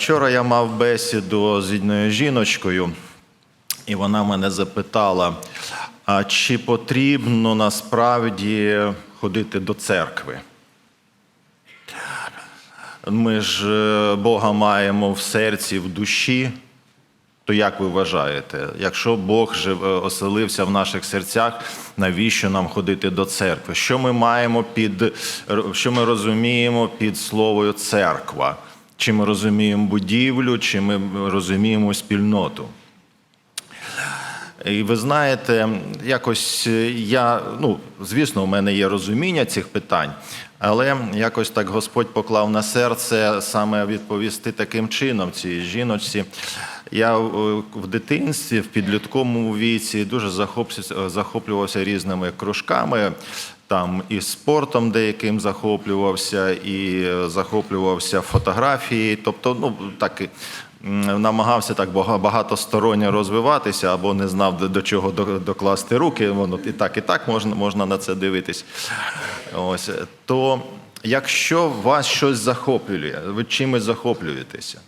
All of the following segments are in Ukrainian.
Вчора я мав бесіду з одною жіночкою, і вона мене запитала: а чи потрібно насправді ходити до церкви? Ми ж е, Бога маємо в серці, в душі. То як ви вважаєте, якщо Бог е, оселився в наших серцях, навіщо нам ходити до церкви? Що ми маємо під що ми розуміємо під словою церква? Чи ми розуміємо будівлю, чи ми розуміємо спільноту? І ви знаєте, якось я, ну, звісно, у мене є розуміння цих питань, але якось так Господь поклав на серце саме відповісти таким чином цій жіночці. Я в дитинстві, в підлітковому віці, дуже захоплювався різними кружками. Там і спортом деяким захоплювався, і е, захоплювався фотографією. Тобто, ну так і намагався так бага- багатосторонньо розвиватися, або не знав до, чого докласти руки. Воно і так, і так можна, можна на це дивитись. Ось то, якщо вас щось захоплює, ви чимось захоплюєтеся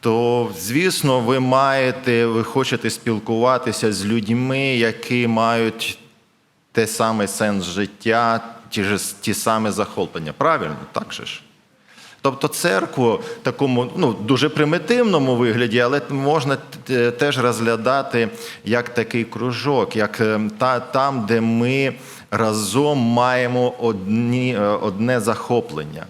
то звісно, ви маєте, ви хочете спілкуватися з людьми, які мають те саме сенс життя, ті ж ті самі захоплення. Правильно, так же ж? Тобто церкву в такому ну, дуже примітивному вигляді, але можна теж розглядати як такий кружок, як е, та, там, де ми разом маємо одні, е, одне захоплення.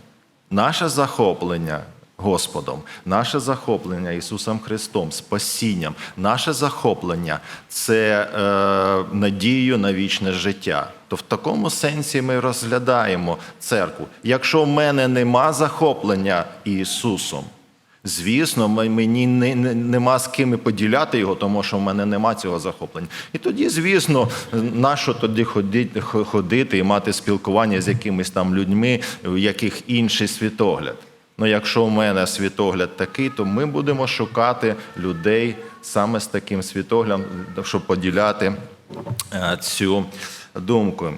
Наше захоплення Господом, наше захоплення Ісусом Христом, спасінням, наше захоплення це е, надією на вічне життя. То в такому сенсі ми розглядаємо церкву. Якщо в мене нема захоплення Ісусом, звісно, мені не, не, нема з ким поділяти його, тому що в мене нема цього захоплення. І тоді, звісно, нащо тоді ходити, ходити і мати спілкування з якимись там людьми, у яких інший світогляд. Ну, якщо у мене світогляд такий, то ми будемо шукати людей саме з таким світоглядом, щоб поділяти е, цю думку.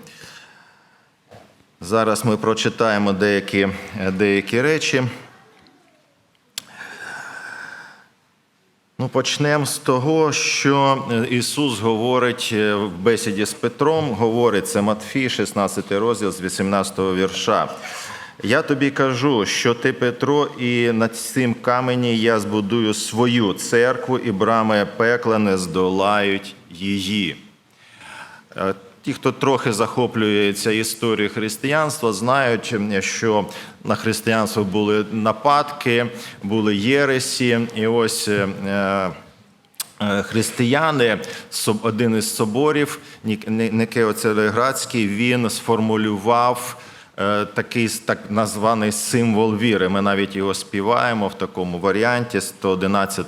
Зараз ми прочитаємо деякі, е, деякі речі. Ну, почнемо з того, що Ісус говорить е, в бесіді з Петром, говорить це Матфій, 16 розділ з 18 вірша. Я тобі кажу, що ти Петро, і на цим камені я збудую свою церкву, і брами пекла не здолають її. Е, Ті, хто трохи захоплюється історією християнства, знають, що на християнство були нападки, були єресі, і ось е, е, християни, один із соборів, Нік- Ни- Никео Цареградський, він сформулював такий так названий символ віри. Ми навіть його співаємо в такому варіанті 111,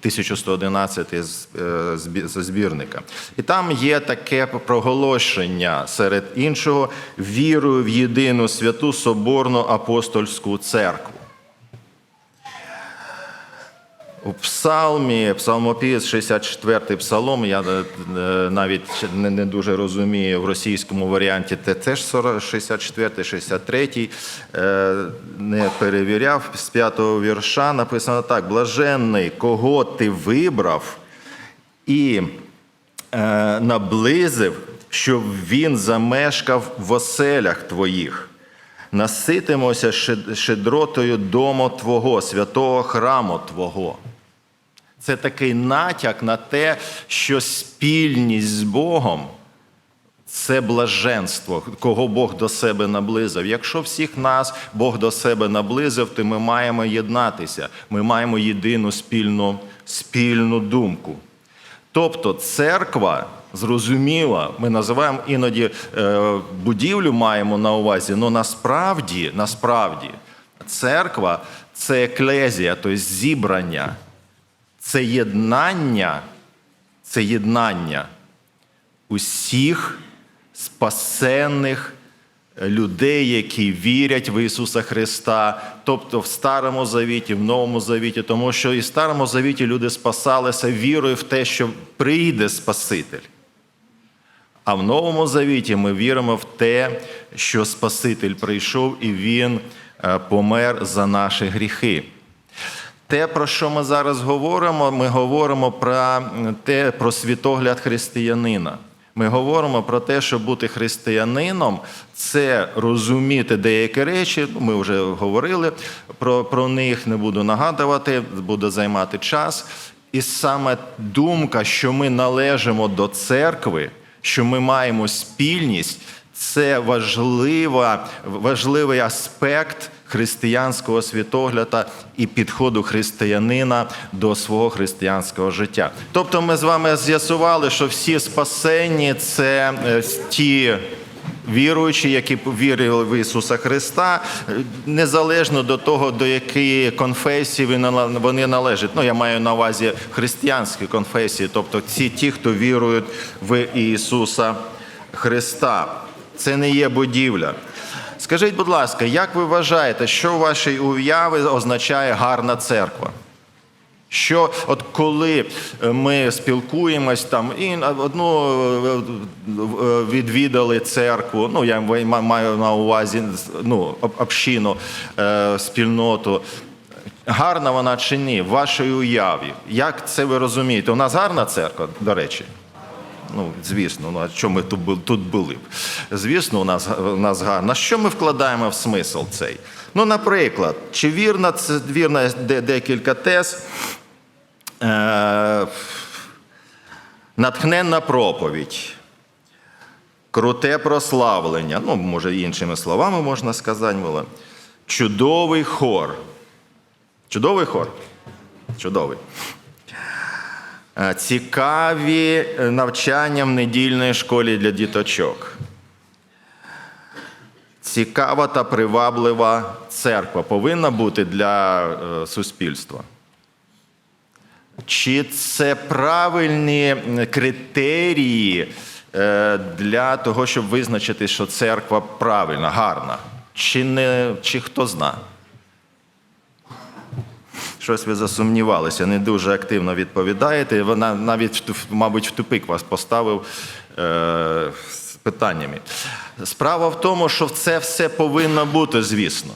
1111 з, е, збірника. І там є таке проголошення серед іншого вірою в єдину святу соборну апостольську церкву. У псалмі, псалмопіс, 64-й псалом, я е, е, навіть не, дуже розумію в російському варіанті, це теж 64-й, 63-й, е, не перевіряв. З п'ятого вірша написано так: блаженний, кого ти вибрав і наблизив, щоб він замешкав в оселях твоїх. Наситимося щедротою дому Твого, святого храму Твого. Це такий натяк на те, що спільність з Богом це блаженство, кого Бог до себе наблизив. Якщо всіх нас Бог до себе наблизив, то ми маємо єднатися, ми маємо єдину спільну, спільну думку. Тобто церква зрозуміла, ми називаємо іноді е, будівлю маємо на увазі, але насправді, насправді церква це еклезія, тобто зібрання, це єднання, це єднання усіх спасенних людей, які вірять в Ісуса Христа, тобто в Старому Завіті, в Новому Завіті, тому що і в Старому Завіті люди спасалися вірою в те, що прийде Спаситель. А в Новому Завіті ми віримо в те, що Спаситель прийшов і Він е, помер за наші гріхи. Те, про що ми зараз говоримо, ми говоримо про те, про світогляд християнина. Ми говоримо про те, що бути християнином це розуміти деякі речі. ну, Ми вже говорили про, про них, не буду нагадувати, буду займати час. І саме думка, що ми належимо до церкви, що ми маємо спільність, це важлива, важливий аспект християнського світогляда і підходу християнина до свого християнського життя. Тобто, ми з вами з'ясували, що всі спасенні це е, ті. Віруючі, які вірили в Ісуса Христа, е, незалежно до того, до якої конфесії вони належать. Ну, я маю на увазі християнські конфесії, тобто ці ті, хто вірують в Ісуса Христа. Це не є будівля. Скажіть, будь ласка, як ви вважаєте, що в вашій уяві означає гарна церква? Що от коли е, ми спілкуємось там і одну е, е, відвідали церкву, ну я маю на увазі ну, общину, спільноту. Гарна вона чи ні, в вашій уяві? Як це ви розумієте? У нас гарна церква, до речі. Ну, звісно, ну а що ми тут, тут були б? Звісно, у нас, у нас гарно. Що ми вкладаємо в смисл цей? Ну, наприклад, чи вірна це вірна декілька тез, е, натхненна проповідь, круте прославлення, ну, може, іншими словами можна сказати, було. чудовий хор. Чудовий хор? Чудовий. Е, Цікаві е, навчання в недільної школі для діточок. Цікава та приваблива церква повинна бути для е, суспільства. Чи це правильні критерії для того, щоб визначити, що церква правильна, гарна? Чи, не, чи хто зна? Щось ви засумнівалися, не дуже активно відповідаєте. Вона навіть, мабуть, в тупик вас поставив е, з питаннями. Справа в тому, що це все повинно бути, звісно.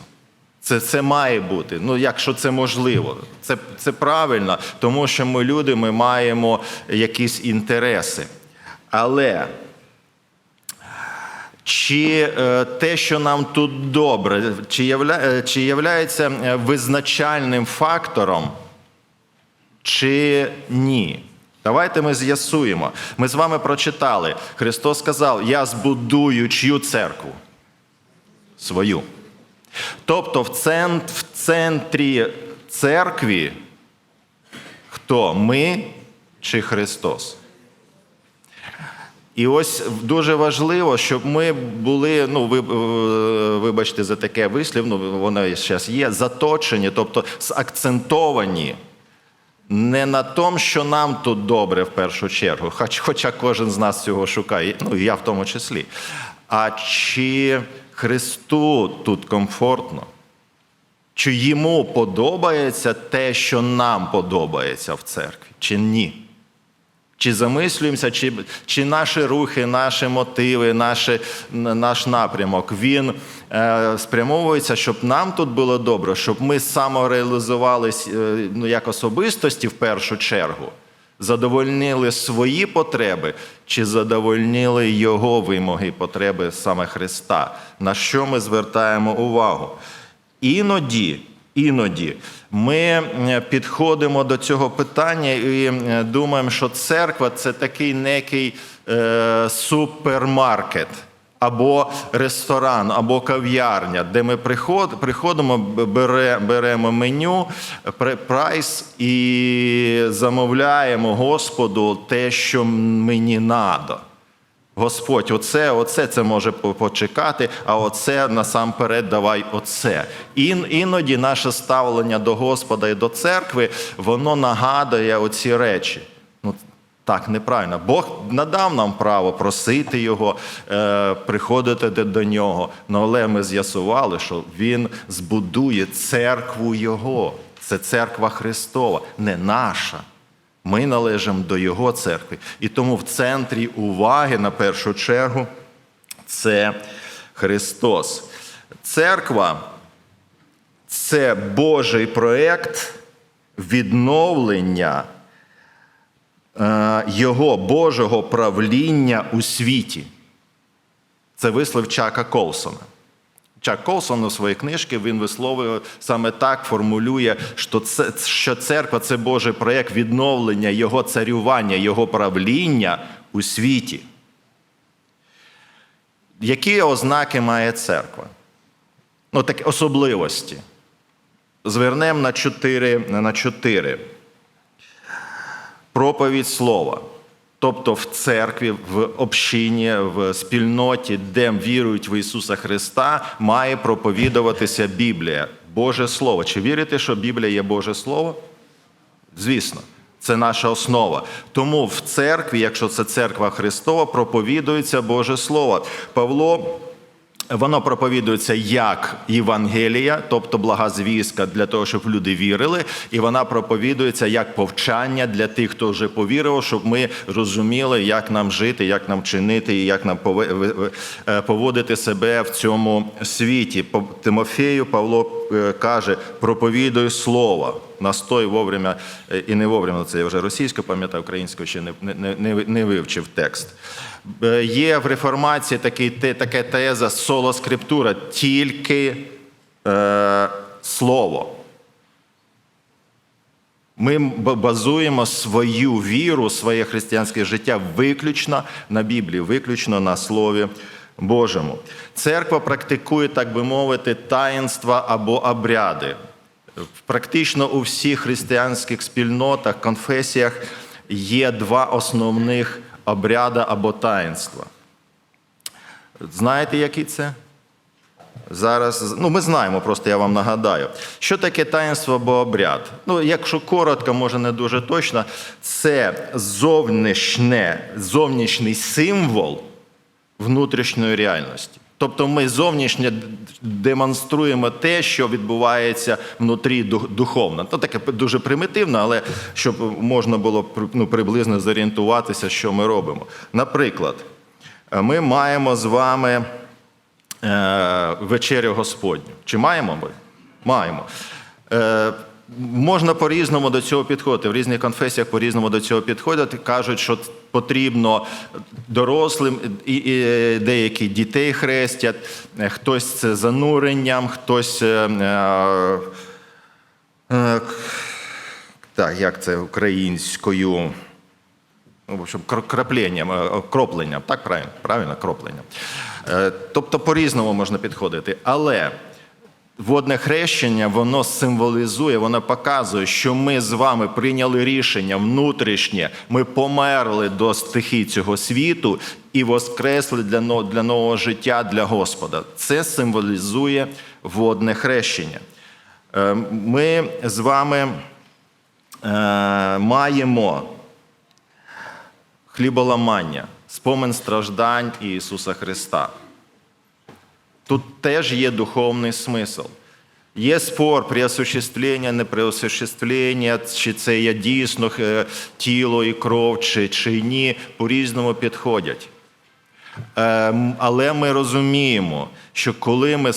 Це, це має бути. Ну, якщо це можливо, це, це правильно, тому що ми люди, ми маємо якісь інтереси. Але чи е, те, що нам тут добре, чи, явля, е, чи являється е, визначальним фактором, чи ні? Давайте ми з'ясуємо. Ми з вами прочитали. Христос сказав: Я збудую чию церкву? Свою. Тобто в, цент, в центрі церкві хто? Ми чи Христос? І ось дуже важливо, щоб ми були, ну ви е, вибачте за таке вислів, ну воно зараз є, заточені, тобто закцентовані не на тому, що нам тут добре в першу чергу, хоч, хоча кожен з нас цього шукає, ну я в тому числі. А чи Христу тут комфортно? Чи йому подобається те, що нам подобається в церкві, чи ні? Чи замислюємося, чи, чи наші рухи, наші мотиви, наші, наш напрямок він е, спрямовується, щоб нам тут було добре, щоб ми самореалізувалися е, ну, як особистості в першу чергу, задовольнили свої потреби, чи задовольнили його вимоги, потреби саме Христа, на що ми звертаємо увагу. Іноді, іноді ми е, підходимо до цього питання і е, думаємо, що церква це такий некий е, супермаркет. Або ресторан, або кав'ярня, де ми приход, приходимо, беремо меню, прайс і замовляємо Господу те, що мені треба. Господь, оце, оце це може почекати, а оце насамперед давай оце. Ін, іноді наше ставлення до Господа і до церкви, воно нагадує оці речі. Ну, так, неправильно. Бог надав нам право просити Його, е, приходити до- нього. Ну, але ми з'ясували, що Він збудує церкву Його. Це церква Христова, не наша. Ми належимо до Його церкви. І тому в центрі уваги на першу чергу це Христос. Церква це Божий проєкт відновлення е, Його Божого правління у світі. Це вислів Чака Колсона. Чак Колсон у своїй книжці він висловлює саме так, формулює, що, це, що церква це Божий проєкт відновлення Його царювання, Його правління у світі. Які ознаки має церква? Ну, такі особливості. Звернемо на чотири, на чотири. Проповідь слова. Тобто в церкві, в общині, в спільноті, де вірують в Ісуса Христа, має проповідуватися Біблія, Боже Слово. Чи вірите, що Біблія є Боже Слово? Звісно, це наша основа. Тому в церкві, якщо це церква Христова, проповідується Боже Слово. Павло. Воно проповідується як Євангелія, тобто блага звістка для того, щоб люди вірили, і вона проповідується як повчання для тих, хто вже повірив, щоб ми розуміли, як нам жити, як нам чинити і як нам е, поводити себе в цьому світі. Тимофею Павло е, каже: проповідуй слово. Настой вовремя е, і не вовремя, це я вже російською пам'ятаю, українською ще не, не, не, не вивчив текст. Е, Є в реформації такий, така теза соло скриптура, тільки е, слово. Ми базуємо свою віру, своє християнське життя виключно на Біблії, виключно на Слові Божому. Церква практикує, так би мовити, таїнства або обряди. Практично у всіх християнських спільнотах, конфесіях є два основних обряди або таїнства. Знаєте, які це? Зараз, ну ми знаємо, просто я вам нагадаю. Що таке таїнство або обряд? Ну, якщо коротко, може не дуже точно, це зовнішнє, зовнішній символ внутрішньої реальності. Тобто ми зовнішньо демонструємо те, що відбувається внутрі дух- духовно. Ну, таке дуже примітивно, але щоб можна було ну, приблизно зорієнтуватися, що ми робимо. Наприклад, ми маємо з вами е, вечерю Господню. Чи маємо ми? Маємо. Е, можна по-різному до цього підходити. В різних конфесіях по-різному до цього підходять. Кажуть, що потрібно дорослим і, і деякі дітей хрестять, е, хтось це зануренням, хтось. Е, е, е, так, як це українською? Ну, в общем, крапленням, е, кропленням, так правильно? Правильно, кропленням. Е, Тобто по-різному можна підходити. Але водне хрещення, воно символізує, воно показує, що ми з вами прийняли рішення внутрішнє, ми померли до стихій цього світу і воскресли для, для нового життя для Господа. Це символізує водне хрещення. Е, Ми з вами е, маємо хліболамання, спомин страждань Ісуса Христа. Тут теж є духовний смисл. Є спор при осуществленні, не при осуществленні, чи це є дійсно е, тіло і кров, чи, чи ні, по-різному підходять. Ем, Але ми розуміємо, що коли ми е,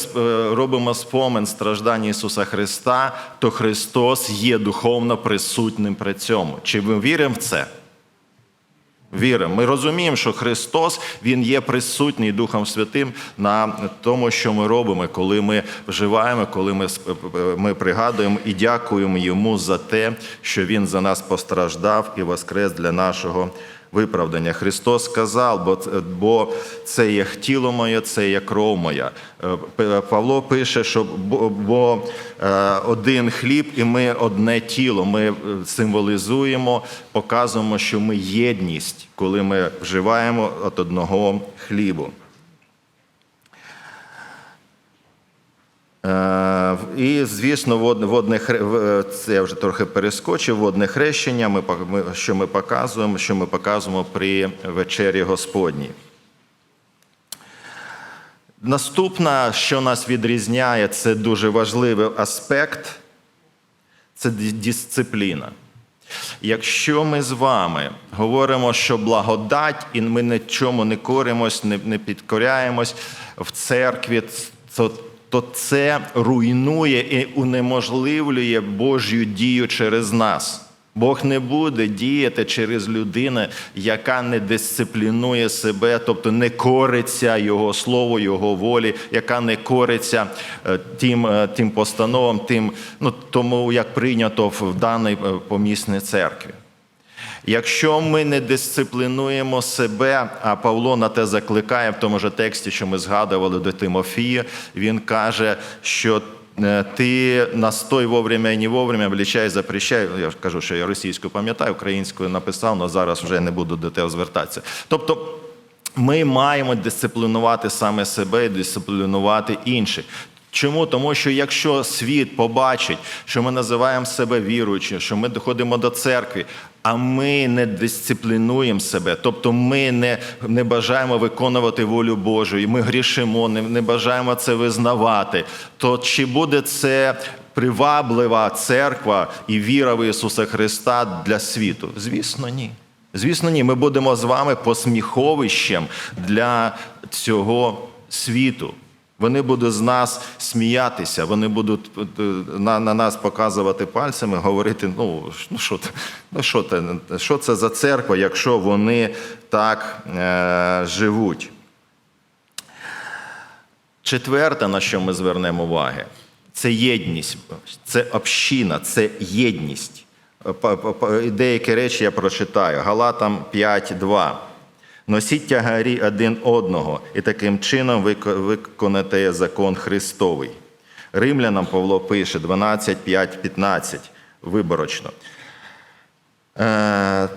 робимо спомин страждань Ісуса Христа, то Христос є духовно присутнім при цьому. Чи ми віримо в це? Віримо. Ми розуміємо, що Христос Він є присутній Духом Святим на тому, що ми робимо, коли ми вживаємо, коли ми, ми пригадуємо і дякуємо Йому за те, що Він за нас постраждав і воскрес для нашого виправдання. Христос сказав, бо, бо це є тіло моє, це є кров моя. Е, Павло пише, що бо, бо е, один хліб і ми одне тіло. Ми е, символізуємо, показуємо, що ми єдність, коли ми вживаємо від одного хлібу. І, звісно, водне, е, це я вже трохи перескочив. Водне хрещення, ми, що ми показуємо, що ми показуємо при вечері Господній. Наступне, що нас відрізняє, це дуже важливий аспект це дисципліна. Якщо ми з вами говоримо, що благодать, і ми нічому не коримось, не підкоряємось в церкві, то то це руйнує і унеможливлює Божю дію через нас. Бог не буде діяти через людину, яка не дисциплінує себе, тобто не кориться Його слову, Його волі, яка не кориться е, тим, е, тим постановам, тим, ну, тому як прийнято в даній е, помісній церкві. Якщо ми не дисциплінуємо себе, а Павло на те закликає в тому ж тексті, що ми згадували до Тимофія, він каже, що е, ти настой вовремя і не вовремя, влічай, запрещай. Я кажу, що я російською пам'ятаю, українською написав, але зараз вже не буду до тебе звертатися. Тобто ми маємо дисциплінувати саме себе і дисциплінувати інших. Чому? Тому що якщо світ побачить, що ми називаємо себе віруючими, що ми доходимо до церкви, а ми не дисциплінуємо себе, тобто ми не, не бажаємо виконувати волю Божу, і ми грішимо, не, не бажаємо це визнавати, то чи буде це приваблива церква і віра в Ісуса Христа для світу? Звісно, ні. Звісно, ні. Ми будемо з вами посміховищем для цього світу. Вони будуть з нас сміятися, вони будуть е, на, на нас показувати пальцями, говорити: ну, ну що ну, що, це, що це за церква, якщо вони так е, живуть. Четверте, на що ми звернемо уваги, це єдність, це община, це єдність. Па- Деякі речі я прочитаю. Галатам 5.2. Носіть тягарі один одного, і таким чином вик- виконаєте закон Христовий. Римлянам Павло пише 12, 5, 15, виборочно. Е,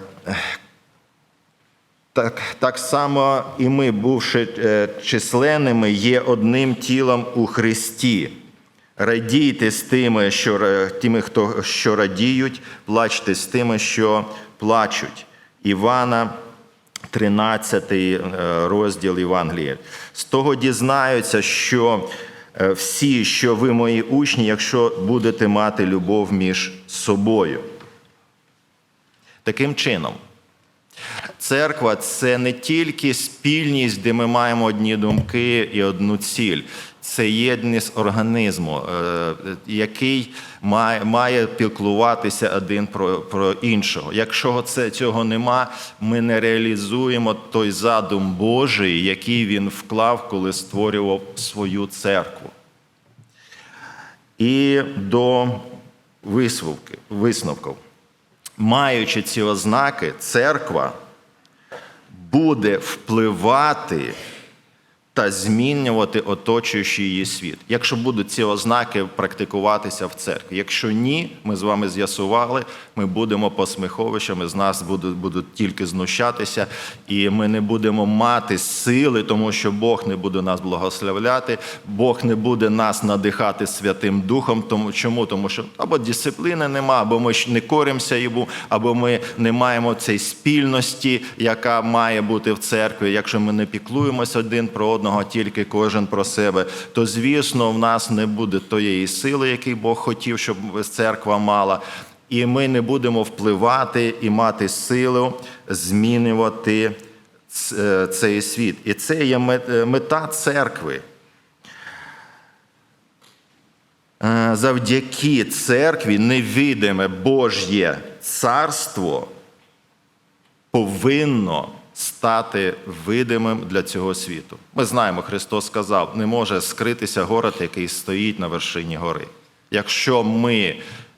так, так само і ми, бувши е, численними, є одним тілом у Христі. Радійте з тими, що, тими, хто що радіють, плачте з тими, що плачуть. Івана, 13 е, розділ Євангелія. З того дізнаються, що е, всі, що ви мої учні, якщо будете мати любов між собою. Таким чином, Церква це не тільки спільність, де ми маємо одні думки і одну ціль. Це єдність організму, е, який має, має піклуватися один про, про іншого. Якщо це, цього нема, ми не реалізуємо той задум Божий, який він вклав, коли створював свою церкву. І до висновків. Маючи ці ознаки, церква буде впливати та змінювати оточуючий її світ. Якщо будуть ці ознаки практикуватися в церкві. Якщо ні, ми з вами з'ясували, ми будемо посміховищами, з нас будуть, будуть тільки знущатися, і ми не будемо мати сили, тому що Бог не буде нас благословляти, Бог не буде нас надихати Святим Духом. Тому чому? Тому що або дисципліни нема, або ми ж не коримося йому, або ми не маємо цієї спільності, яка має бути в церкві. Якщо ми не піклуємося один про одного, тільки кожен про себе, то звісно в нас не буде тієї сили, який Бог хотів, щоб церква мала. І ми не будемо впливати і мати силу змінювати е, цей світ. І це є е, мета церкви. Е, Завдяки церкві невидиме Божє царство повинно стати видимим для цього світу. Ми знаємо, Христос сказав, не може скритися город, який стоїть на вершині гори. Якщо ми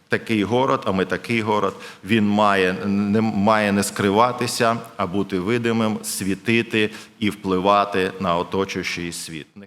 такий город, а ми такий город, він має не, має не скриватися, а бути видимим, світити і впливати на оточуючий світ.